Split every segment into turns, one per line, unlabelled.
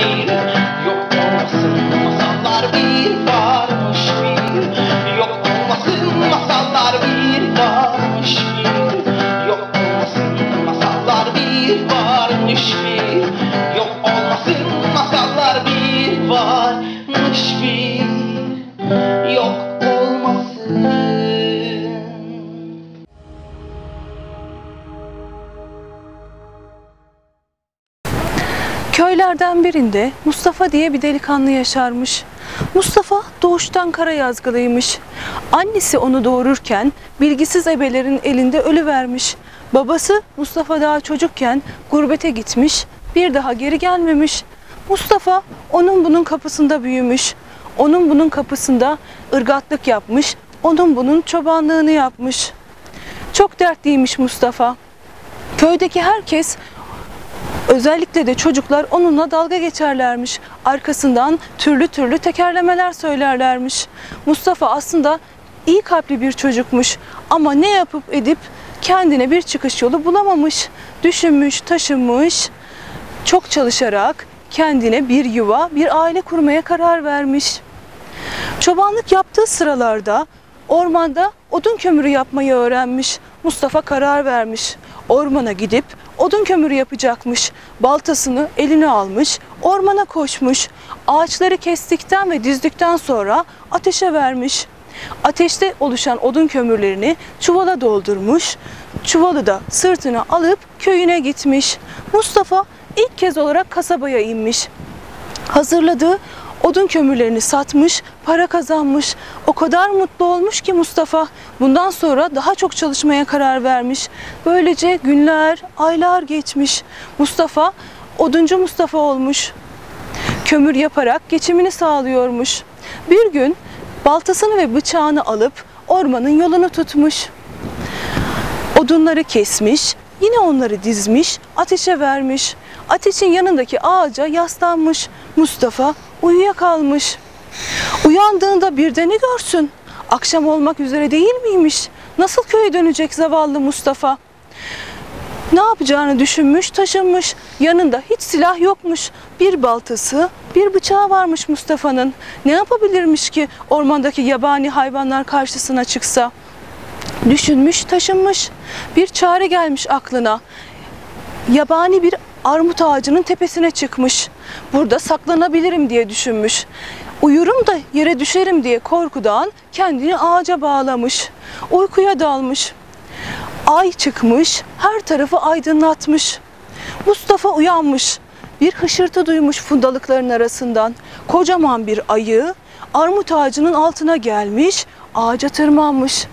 bir
Köylerden birinde Mustafa diye bir delikanlı yaşarmış. Mustafa doğuştan kara yazgılıymış. Annesi onu doğururken bilgisiz ebelerin elinde ölüvermiş. Babası Mustafa daha çocukken gurbete gitmiş, bir daha geri gelmemiş. Mustafa onun bunun kapısında büyümüş. Onun bunun kapısında ırgatlık yapmış, onun bunun çobanlığını yapmış. Çok dertliymiş Mustafa. Köydeki herkes Özellikle de çocuklar onunla dalga geçerlermiş. Arkasından türlü türlü tekerlemeler söylerlermiş. Mustafa aslında iyi kalpli bir çocukmuş ama ne yapıp edip kendine bir çıkış yolu bulamamış. Düşünmüş, taşınmış, çok çalışarak kendine bir yuva, bir aile kurmaya karar vermiş. Çobanlık yaptığı sıralarda ormanda odun kömürü yapmayı öğrenmiş. Mustafa karar vermiş. Ormana gidip odun kömürü yapacakmış. Baltasını eline almış, ormana koşmuş. Ağaçları kestikten ve dizdikten sonra ateşe vermiş. Ateşte oluşan odun kömürlerini çuvala doldurmuş. Çuvalı da sırtına alıp köyüne gitmiş. Mustafa ilk kez olarak kasabaya inmiş hazırladığı odun kömürlerini satmış, para kazanmış. O kadar mutlu olmuş ki Mustafa. Bundan sonra daha çok çalışmaya karar vermiş. Böylece günler, aylar geçmiş. Mustafa oduncu Mustafa olmuş. Kömür yaparak geçimini sağlıyormuş. Bir gün baltasını ve bıçağını alıp ormanın yolunu tutmuş. Odunları kesmiş, yine onları dizmiş, ateşe vermiş. Ateşin yanındaki ağaca yaslanmış. Mustafa uyuyakalmış. Uyandığında bir de ne görsün? Akşam olmak üzere değil miymiş? Nasıl köye dönecek zavallı Mustafa? Ne yapacağını düşünmüş, taşınmış. Yanında hiç silah yokmuş. Bir baltası, bir bıçağı varmış Mustafa'nın. Ne yapabilirmiş ki ormandaki yabani hayvanlar karşısına çıksa? Düşünmüş, taşınmış. Bir çare gelmiş aklına. Yabani bir armut ağacının tepesine çıkmış. Burada saklanabilirim diye düşünmüş. Uyurum da yere düşerim diye korkudan kendini ağaca bağlamış. Uykuya dalmış. Ay çıkmış, her tarafı aydınlatmış. Mustafa uyanmış. Bir hışırtı duymuş fundalıkların arasından. Kocaman bir ayı armut ağacının altına gelmiş, ağaca tırmanmış.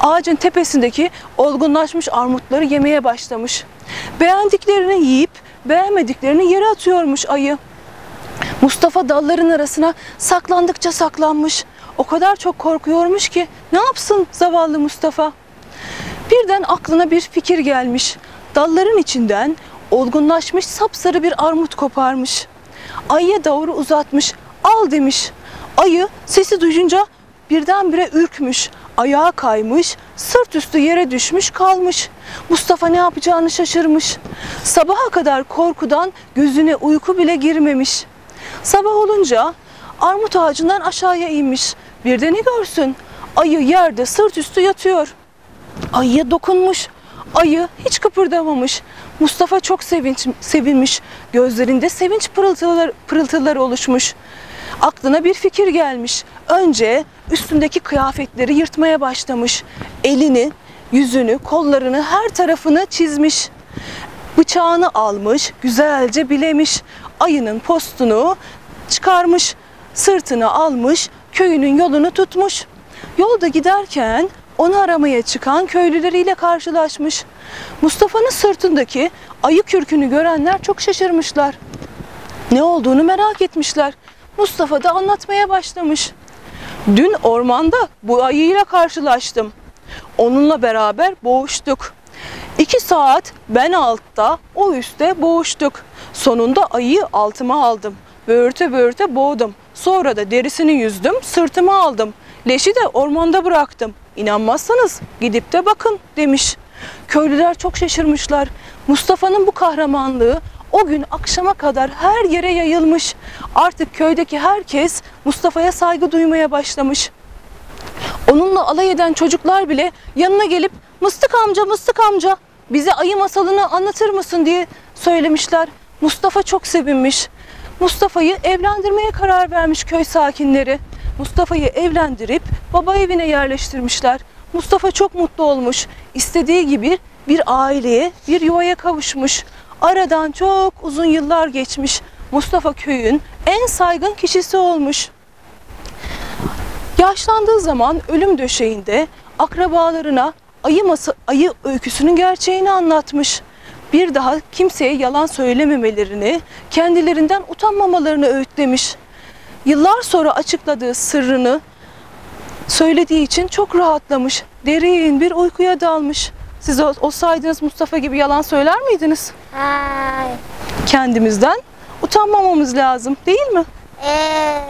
Ağacın tepesindeki olgunlaşmış armutları yemeye başlamış. Beğendiklerini yiyip beğenmediklerini yere atıyormuş ayı. Mustafa dalların arasına saklandıkça saklanmış. O kadar çok korkuyormuş ki ne yapsın zavallı Mustafa? Birden aklına bir fikir gelmiş. Dalların içinden olgunlaşmış sapsarı bir armut koparmış. Ayıya doğru uzatmış. Al demiş. Ayı sesi duyunca birdenbire ürkmüş. Ayağa kaymış, sırt üstü yere düşmüş kalmış. Mustafa ne yapacağını şaşırmış. Sabaha kadar korkudan gözüne uyku bile girmemiş. Sabah olunca armut ağacından aşağıya inmiş. Bir de ne görsün? Ayı yerde sırt üstü yatıyor. Ayıya dokunmuş. Ayı hiç kıpırdamamış. Mustafa çok sevinç, sevinmiş. Gözlerinde sevinç pırıltıları, pırıltıları oluşmuş. Aklına bir fikir gelmiş. Önce üstündeki kıyafetleri yırtmaya başlamış. Elini, yüzünü, kollarını, her tarafını çizmiş. Bıçağını almış, güzelce bilemiş. Ayının postunu çıkarmış. Sırtını almış, köyünün yolunu tutmuş. Yolda giderken onu aramaya çıkan köylüleriyle karşılaşmış. Mustafa'nın sırtındaki ayı kürkünü görenler çok şaşırmışlar. Ne olduğunu merak etmişler. Mustafa da anlatmaya başlamış. Dün ormanda bu ayıyla karşılaştım. Onunla beraber boğuştuk. İki saat ben altta, o üstte boğuştuk. Sonunda ayıyı altıma aldım. Böğürte böğürte boğdum. Sonra da derisini yüzdüm, sırtıma aldım. Leşi de ormanda bıraktım. İnanmazsanız gidip de bakın demiş. Köylüler çok şaşırmışlar. Mustafa'nın bu kahramanlığı o gün akşama kadar her yere yayılmış. Artık köydeki herkes Mustafa'ya saygı duymaya başlamış. Onunla alay eden çocuklar bile yanına gelip Mıstık amca, Mıstık amca bize ayı masalını anlatır mısın diye söylemişler. Mustafa çok sevinmiş. Mustafa'yı evlendirmeye karar vermiş köy sakinleri. Mustafa'yı evlendirip baba evine yerleştirmişler. Mustafa çok mutlu olmuş. İstediği gibi bir aileye, bir yuvaya kavuşmuş. Aradan çok uzun yıllar geçmiş. Mustafa köyün en saygın kişisi olmuş. Yaşlandığı zaman ölüm döşeğinde akrabalarına ayı, masa, ayı öyküsünün gerçeğini anlatmış. Bir daha kimseye yalan söylememelerini, kendilerinden utanmamalarını öğütlemiş. Yıllar sonra açıkladığı sırrını söylediği için çok rahatlamış. Derin bir uykuya dalmış. Siz ol- olsaydınız Mustafa gibi yalan söyler miydiniz?
Hayır.
Kendimizden utanmamamız lazım değil mi?
Evet.